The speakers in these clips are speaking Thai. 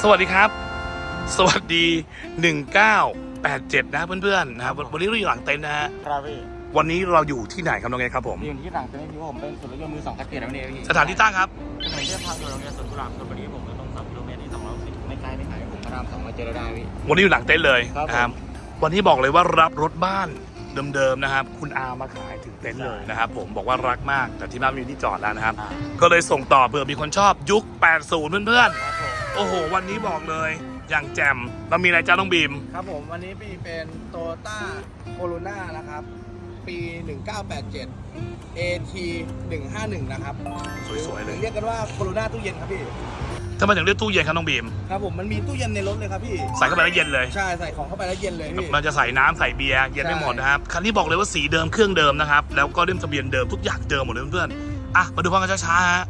สวัสดีครับ สวัสดี 1987 นะเพื่อนๆนะครับวันนี้เราอยู่หลังเต็นท์นะฮะครับพี่วันนี้เราอยู่ที่ไหนครับน้องเอครับผม อยู่ที่หลังเต็นท์ที่ผมเป็นศูนย์รถยนต์มือสองคัดเกตแล้วนี่พี่สถานที่ตั้งครับถนนเรียบทางด่วนโรงเรียนสวนกุหลาบชลบุรีผมตรงสามกิโลเมตรนี่สองร้อยสิบไม่ไกลไม่ไกลผมพระรามสองมาเจอเราได้พี่วันนี้อยู่หลังเต็นท์เลยครับนะครับวันนี้บอกเลยว่ารับรถบ้านเดิมๆนะครับ คุณอามาขายถึงเต็นท์เลยนะครับผมบอกว่ารักมากแต่ที่บ้านไม่มีที่จอดแล้วนะครับอ่าก็เลยส่งต่อเผื่อมีคนชอบยุค 80 เพื่อนครับผมๆ โอ้โห วันนี้บอกเลย อย่างแจ่มเรามีอะไรจ้าน้องบีม ครับผมวันนี้ปีเป็นโตโยต้าโคโรนานะครับ ปี 1987 AT 151 นะครับสวยๆเลย เรียกกันว่าโคโรนาตู้เย็นครับพี่ทำไมถึงเรียกตู้เย็นครับน้องบีม ครับผมมันมีตู้เย็นในรถเลยครับพี่ ใส่เข้าไปแล้วเย็นเลย ใช่ใส่ของเข้าไปแล้วเย็นเลยพี่มันจะใส่น้ำใส่เบียร์เย็นไม่ใช่หมดนะครับ คันนี้บอกเลยว่าสีเดิมเครื่องเดิมนะครับ แล้วก็เล่มทะเบียนเดิมทุกอย่างเดิมหมดเลยเพื่อนๆอะมาดูพร้อมกันช้าๆฮะ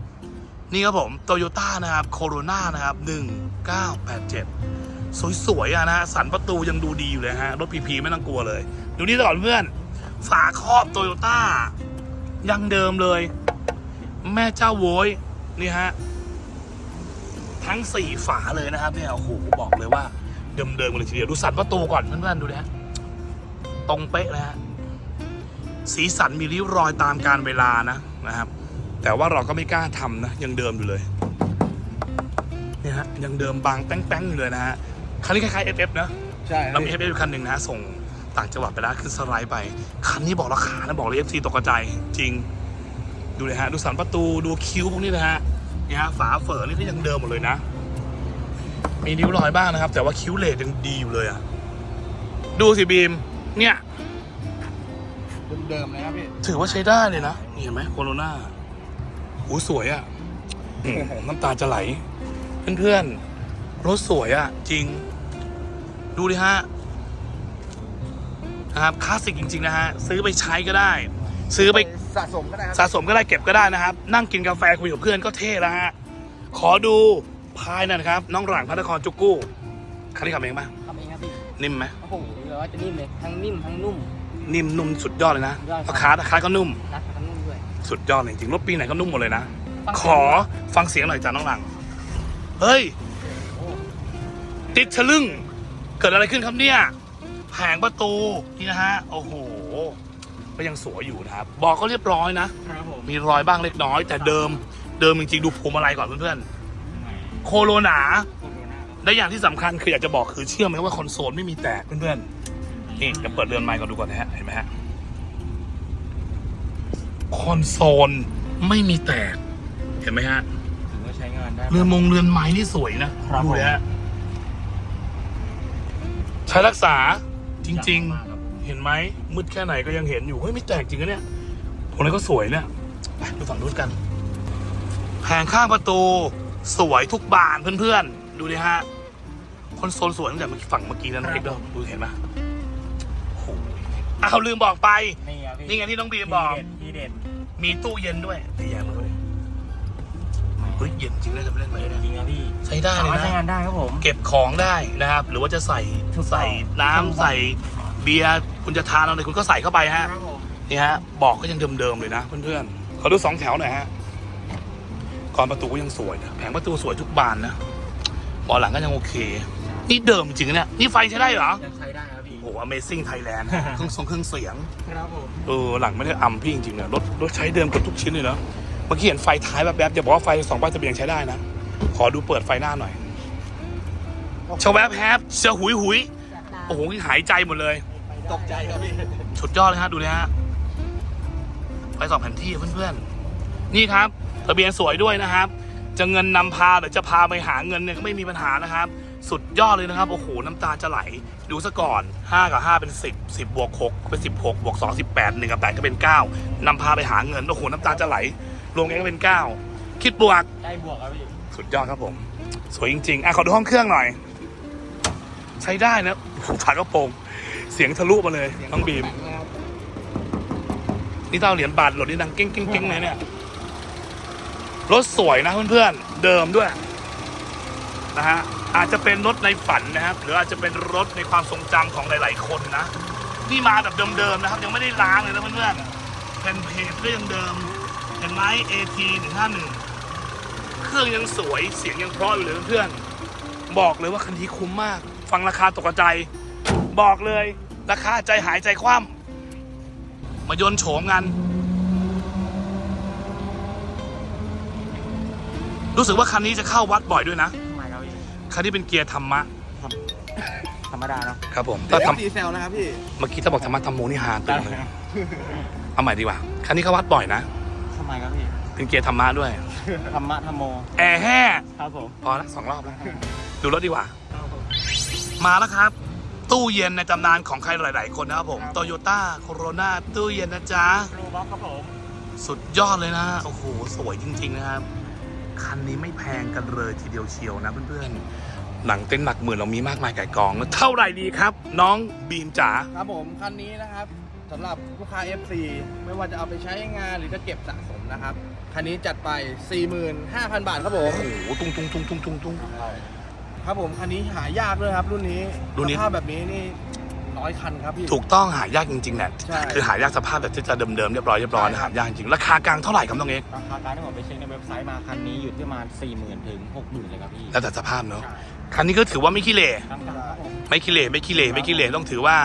นี่ครับผมโตโยต้านะครับโคโรนานะครับ 1987 สวยๆอะนะฮะสันประตูยังดูดีอยู่เลยฮะ รถพีพีไม่ต้องกลัวเลย ดูนี่ก่อนเพื่อน ฝาครอบโตโยต้ายังเดิมเลย แม่เจ้าโวยนี่ฮะ ทั้งสี่ฝาเลยนะครับเนี่ยโอ้โหบอกเลยว่า เดิมๆกันเลยทีเดียวดูสันประตูก่อนเพื่อนๆดูนะตรงเป๊ะเลยฮะสีสันมีริ้วรอยตามการเวลานะนะครับ แต่ว่าเราก็ไม่กล้าทำนะ ยังเดิมอยู่เลยเนี่ยฮะยังเดิมบางแป้งๆอยู่เลยนะฮะคันนี้คล้ายๆ FF นะใช่เรามี FF คันหนึ่งนะฮะส่งต่างจังหวัดไปแล้วขึ้นสไลด์ไป คันนี้บอกราคานะบอกเลย FC ตกกระจายจริง ดูเลยฮะ ดูสันประตูดูคิ้วพวกนี้นะฮะเนี่ยฮะฝาเฝอนี่ก็ยังเดิมหมดเลยนะ มีนิ้วรอยบ้างนะครับ แต่ว่าคิ้วเลดยังดีอยู่เลยอะดูสิบีมเนี่ยเดิมๆเลยครับพี่ถือว่าใช้ได้เลยนะนี่เห็นไหมโคโรนา หูสวยอะ่ะอืมน้ำตาจะไหล เพื่อนๆ รถสวยอะ่ะ จริง ดูดิฮะ นะครับคลาสสิกจริง ๆ นะฮะ ซื้อไปใช้ก็ได้ ซื้อไปสะสมก็ได้คสะรับสมก็ได้เก็บก็ได้นะครับ นั่งกินกาแฟคุยกับเพื่อนก็เท่แล้วฮะ ขอดูภายหนอยนะครับ น้องหลังพระนครจุกกู้คันนี้ขับเองปะทำเองครับพี่นิ่มไหมโอ้โหเดี๋ยวว่าจะนิ่มเลยทั้งนิ่มทั้งนุ่ม นิ่มนุ่มสุดยอดเลยนะสุดยอดครับ ราคาราคาก็นุ่มรัดทั้งนุ่มด้วย สุดยอดเลยจริงๆรถปีไหนก็นุ่มหมดเลยนะฟังขอฟังเสียงหน่อยจ้าน้องหลัง เฮ้ย ติดทะลึ่ง เกิดอะไรขึ้นครับเนี่ย แผงประตูนี่นะฮะ โอ้โห ก็ยังสวยอยู่นะครับ บอกก็เรียบร้อยนะ ครับผมมีรอยบ้างเล็กน้อย แต่เดิม เดิมจริงๆดูพวงมาลัยก่อนเพื่อนๆ โคโรนาโคโรนาครับและอย่างที่สำคัญคืออยากจะบอกคือเชื่อไหมว่าคอนโซลไม่มีแตกเพื่อนๆ นี่จะเปิดเรือนไมค์ก่อนดูก่อนนะฮะ เห็นไหมฮะ คอนโซลไม่มีแตก เห็นไหมฮะถือว่าใช้งานได้ เรือนมงเรือนไม้นี่สวยนะครับดูเลยฮะใช้รักษาจริงมากครับๆเห็นไหมมืดแค่ไหนก็ยังเห็นอยู่ เฮ้ย ไม่แตกจริงนะเนี่ยตรงนี้นก็สวยเนี่ยไปดูฝั่งนู้นกันแผงข้างประตู สวยทุกบานเพื่อนๆ ดูดิฮะ คอนโซลสวยตั้งแต่ฝั่งเมื่อกี้แล้วนะเอ็กซ์ดูเห็นไหมโอ้โห อ้าวลืมบอกไป นี่ครับพี่นี่ไงที่น้องบีมบอก ทีเด็ดมีตู้เย็นด้วยนี่ยังมาเลยเฮ้ยเย็นจริงเลยจะไปเล่นไปทีเด็ดเนี่ยจริงครับพี่ใช้ได้เลยสามารถใช้นะงานได้ครับผม เก็บของได้นะครับ หรือว่าจะใส่ถูกต้อง ใส่น้ำใส่เบียร์คุณจะทานอะไรคุณก็ใส่เข้าไปฮะ ครับผมนี่ฮะบอกก็ยังเดิมๆเลยนะเพื่อนๆขอดูสองแถวหน่อยฮะก่อนประตูก็ยังสวยนะแผงประตูสวยทุกบานนะเบาะหลังก็ยังโอเค นี่เดิมจริงนะเนี่ยนี่ไฟใช้ได้เหรอยังใช้ได้ครับ พี่โอ้โห Amazing Thailand เครื่องทรงเครื่องเสียง ครับผมเออหลังไม่ได้อำพี่จริงๆเนี่ยรถรถใช้เดิมกับทุกชิ้นเลยเนาะเมื่อกี้เห็นไฟท้ายแบบแบบๆอย่าบอกว่าไฟสองป้ายทะเบียนใช้ได้นะ ขอดูเปิดไฟหน้าหน่อยชาวแวบแฮปเสียหุยหุยโอ้โหหายใจหมดเลย ตกใจครับพี่สุดยอดเลยฮะดูเลยฮะไฟสองแผ่นที่เพื่อนๆ นี่ครับทะเบียนสวยด้วยนะครับ จะเงินนำพาหรือจะพาไปหาเงินเนี่ยก็ไม่มีปัญหานะครับ สุดยอดเลยนะครับ โอ้โห น้ำตาจะไหล ดูซะก่อน 5 กับ 5 เป็น 10 10บวก6เป็น16บวก2 18 1กับ8ก็เป็น 9นำพาไปหาเงิน โอ้โห น้ำตาจะไหล รวมกันก็เป็น 9 คิดบวก ได้บวกครับพี่ สุดยอดครับผม สวยจริงๆ อะ ขอดูห้องเครื่องหน่อย ใช้ได้นะโอ้โหฝากระโปรง เสียงทะลุมาเลยน้องบีมนะครับนี่เต้าเหรียญบาทหล่นนี่ดังเก้งเก้งเก้งเลยเนี่ย รถสวยนะเพื่อนๆ เดิมด้วย นะฮะอาจจะเป็นรถในฝันนะครับ หรืออาจจะเป็นรถในความทรงจำของหลาย ๆ คนนะนี่มาแบบเดิม ๆ นะครับ ยังไม่ได้ล้างเลยนะเพื่อนๆเป็นเพจก็ยังเดิมเห็นไหม AT 151เครื่องยังสวยเสียงยังเพราะอยู่เลยเพื่อนๆบอกเลยว่าคันนี้คุ้มมาก ฟังราคาตกใจ บอกเลยราคาใจหายใจคว่ำมายนโฉมกันรู้สึกว่าคันนี้จะเข้าวัดบ่อยด้วยนะ ครับพี่คันนี้เป็นเกียร์ธรรมะธรรมดาเนาะครับผมแต่ถ้าทดีเซลนะครับพี่ำเมื่อกี้ถ้าบอกธรรมะธรรมโมนี่ฮาตึงเลยเอาใหม่ดีกว่าคันนี้เข้าวัดบ่อยนะทำไมครับพี่ เป็นเกียร์ธรรมะด้วย ธรรมะธรรมโม แอร์แห่ครับผม พอละสองรอบแล้ว ดูรถดีกว่า มาแล้วครับ ตู้เย็นในตำนานของใครหลาย ๆ คนนะครับผม โตโยต้าโคโรนาตู้เย็นนะจ๊ะโรบ็อกครับผม สุดยอดเลยนะ โอ้โห สวยจริง ๆ นะครับ คันนี้ไม่แพงกันเลยทีเดียวเชียวนะเพื่อนๆ หนังเต้นหลักหมื่นเรามีมากมายไก่ายกองแล้วเท่าไหร่ดีครับ น้องบีมจ๋า ครับผมคันนี้นะครับสำหรับลูกค้า FC ไม่ว่าจะเอาไปใช้งานหรือจะเก็บสะสมนะครับ คันนี้จัดไป 45,000 บาทครับผม โอ้โหตุ้งตุ้งตุ้งตุ้งตุ้งตุ้ง ครับผมคันนี้หายากด้วยครับรุ่นนี้รุ่นนี้ สภาพแบบนี้นี่ ร้อยคันครับพี่ ถูกต้องหายากจริงๆแหละใช่ คือหายากสภาพแบบที่จะเดิมๆเรียบร้อยเรียบร้อยนะหายากจริงราคากลางเท่าไหร่ครับน้องเอกราคาการที่ผมไปเช็คในเว็บไซต์มาคันนี้อยู่ที่ประมาณ 4 0,000ถึง60,000เลยครับพี่แล้วแต่สภาพเนาะคันนี้ก็ถือว่าไม่ขี้เหร่ครับครับผมไม่ขี้เหร่ไม่ขี้เหร่ไม่ขี้เหร่ต้องถือว่า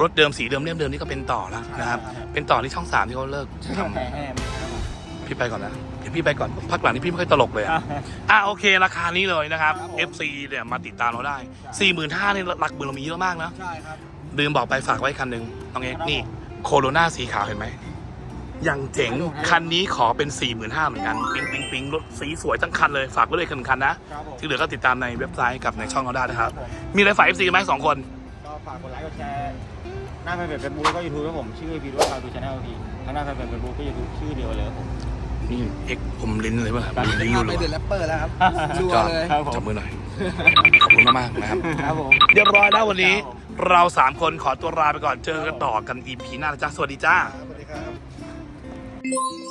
รถเดิมสีเดิมเล่มเดิมนี่ก็เป็นต่อแล้วนะครับเป็นต่อที่ช่องสามที่เขาเลิกทำแหมแหมพี่ไปก่อนนะ เดี๋ยวพี่ไปก่อนพักหลังนี้พี่ไม่ค่อยตลกเลยอะอะโอเคราคานี้เลยนะครับครับผม FC เนี่ยมาติดตามเราได้ 4 5 0 0 0นี่หลักหมื่นเรามีเยอะมากนะ ใช่ครับ ลืมบอกไปฝากไว้คันหนึ่งน้องเอกนี่โคโรนาสีขาวเห็นไหมยังเจ๋งคันนี้ขอเป็น 4 5 0 0 0เหมือนกัน ปิ๊งปิ๊งปิ๊งรถสีสวยทั้งคันเลย ฝากไว้เลยคันคันนะครับผมที่เหลือก็ติดตามในเว็บไซต์กับในช่องเราได้นะครับ มีอะไรฝาก FC ไหมสองคน ก็ฝากกดไลค์กดแชร์หน้าแฟนเพจเฟซบุ๊กแล้วก็ยูทูบครับผมชื่อพีด้วยคาดูชาแนลพีทั้งหน้าแฟนเพจเฟซบุ๊กก็ยูทูบชื่อเดียวเลยครับผมนี่เอกอมลิ้นเลยป่ะลิ้นอยู่ไปเลยเดว่ะอะแรปเปอร์แล้วครับสุชัดวยอดร์เลยครับผมจับมือหน่อยขอบคุณมากๆนะครับครับผมเรียบร้อยแล้ววันนี้ครับผมเราสามคนขอตัวลาไปก่อนเจอกันต่อกันอีพีหน้านะจ๊ะสวัสดีจ้า สวัสดีครับ